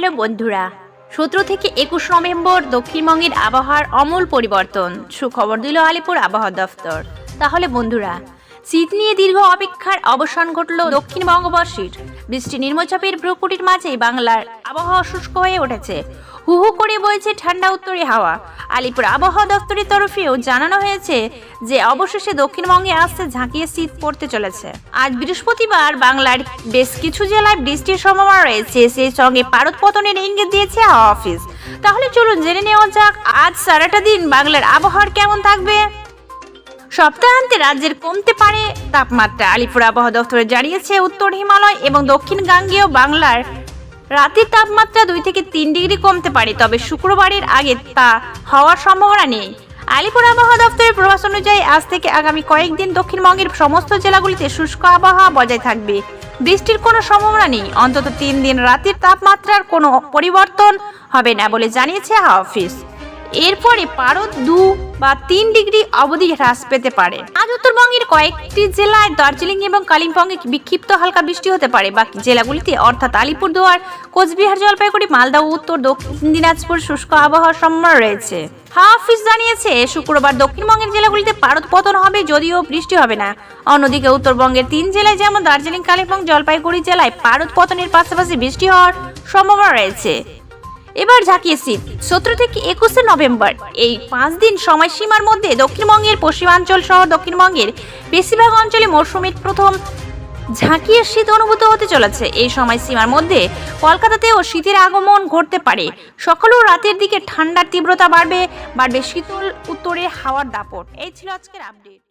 Hello বন্ধুরা, সতেরো থেকে একুশ নভেম্বর দক্ষিণবঙ্গের আবহাওয়ার অমূল পরিবর্তন। সুখবর দিল আলিপুর আবহাওয়া দফতর। তাহলে বন্ধুরা শীত নিয়ে দীর্ঘ অপেক্ষার অবসান ঘটল দক্ষিণ বঙ্গবর্ষীর বৃষ্টি নির্মচাপের প্রকুটির মাঝেই বাংলার আবহাওয়া শুষ্ক হয়ে উঠেছে। হু হু করে বইছে ঠান্ডা উত্তরী হাওয়া। আলিপুর আবহাওয়া দপ্তরের তরফেও জানানো হয়েছে যে, অবশেষে দক্ষিণবঙ্গে আসতে ঝাঁকিয়ে শীত পড়তে চলেছে। আজ বৃহস্পতিবার বাংলার বেশ কিছু জেলায় বৃষ্টির সম্ভাবনা রয়েছে। সেই সঙ্গে পারদ পতনের ইঙ্গিত দিয়েছে হাওয়া অফিস। তাহলে চলুন জেনে নেওয়া যাক, আজ সারাটা দিন বাংলার আবহাওয়ার কেমন থাকবে? সপ্তাহান্তে রাজ্যের কমতে পারে তাপমাত্রা। আলিপুর আবহাওয়া দফতরে জানিয়েছে, উত্তর হিমালয় এবং দক্ষিণ গাঙ্গেয় বাংলার রাতের তাপমাত্রা দুই থেকে তিন ডিগ্রি কমতে পারে, তবে শুক্রবারের আগে তা হওয়ার সম্ভাবনা নেই। আলিপুর আবহাওয়া দফতরের প্রবাস অনুযায়ী আজ থেকে আগামী কয়েকদিন দক্ষিণবঙ্গের সমস্ত জেলাগুলিতে শুষ্ক আবহাওয়া বজায় থাকবে। বৃষ্টির কোনো সম্ভাবনা নেই, অন্তত তিন দিন রাতের তাপমাত্রার কোনো পরিবর্তন হবে না বলে জানিয়েছে হাওয়া অফিস। এরপরে পারদ দু বা তিন ডিগ্রি অবধি হ্রাস পেতে পারে। আজ উত্তরবঙ্গের কয়েকটি জেলায় দার্জিলিং এবং কালিম্পংয়ে বিক্ষিপ্ত হালকা বৃষ্টি হতে পারে। বাকি জেলাগুলিতে অর্থাৎ আলিপুরদুয়ার, কোচবিহার, জলপাইগুড়ি, মালদা উত্তর, দক্ষিণ দিনাজপুর শুষ্ক আবহাওয়ার সম্ভাবনা রয়েছে। হাওয়া অফিস জানিয়েছে, শুক্রবার দক্ষিণবঙ্গের জেলাগুলিতে পারদ পতন হবে যদিও বৃষ্টি হবে না। অন্যদিকে উত্তরবঙ্গের তিন জেলায় যেমন দার্জিলিং, কালিম্পং, জলপাইগুড়ি জেলায় পারদ পতনের পাশাপাশি বৃষ্টি হওয়ার সম্ভাবনা রয়েছে। এবার ঝাঁকিয়ে শীত সতেরো থেকে একুশে নভেম্বর। এই পাঁচ দিন সময়সীমার মধ্যে দক্ষিণবঙ্গের পশ্চিমাঞ্চল সহ দক্ষিণবঙ্গের বেশিরভাগ অঞ্চলে মরশুমের প্রথম ঝাঁকিয়ে শীত অনুভূত হতে চলেছে। এই সময়সীমার মধ্যে কলকাতাতেও শীতের আগমন ঘটতে পারে। সকাল রাতের দিকে ঠান্ডার তীব্রতা বাড়বে বাড়বে শীতল উত্তরে হাওয়ার দাপট। এই ছিল আজকের আপডেট